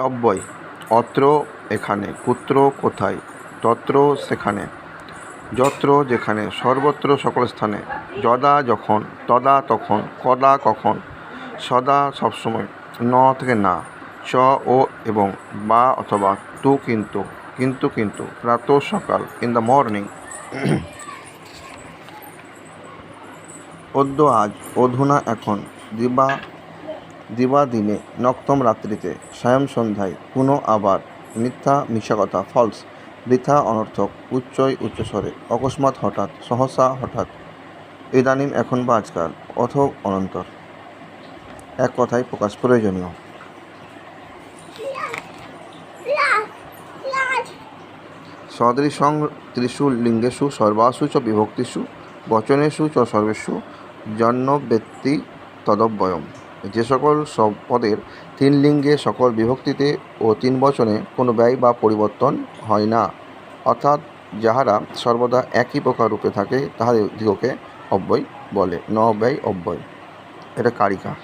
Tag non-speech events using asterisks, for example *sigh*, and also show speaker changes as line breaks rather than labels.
অব্যয় অত্র এখানে কুত্র কোথায়? তত্র সেখানে। যত্র যেখানে, সর্বত্র সকল স্থানে। যদা যখন, তদা তখন, কদা কখন, সদা সবসময়। ন থেকে না চ ও এবং বা অথবা তু কিন্তু কিন্তু কিন্তু, প্রাতঃ সকাল ইন দ্য মর্নিং। *clears throat* অদ্য আজ, অধুনা এখন, দিবা দিবা দিনে নক্তম রাত্রিতে সায়ং সন্ধ্যায় পুনঃ আবার মিথ্যা মিশা কথা ফলস বৃথা অনর্থক উচ্চই উচ্চস্বরে, অকস্মাৎ হঠাৎ, সহসা হঠাৎ, ইদানিম এখন বা আজকাল, অথ অনন্তর। এক কথায় প্রকাশ প্রয়োজনীয়। সদৃশং ত্রিষু লিঙ্গেষু সর্বাসু চ বিভক্তিষু, বচনেষু চ সর্বেষু জন্মব্যক্তি তদব্যয়ম যে সকল সব পদের তিন লিঙ্গে সকল বিভক্তিতে ও তিন বচনে কোনো ব্যয় বা পরিবর্তন হয় না। অর্থাৎ যাহারা সর্বদা একই প্রকার রূপে থাকে, তাহাদের দিগকে অব্যয় বলে। ন ব্যয় অব্যয়। এটা কারিকা।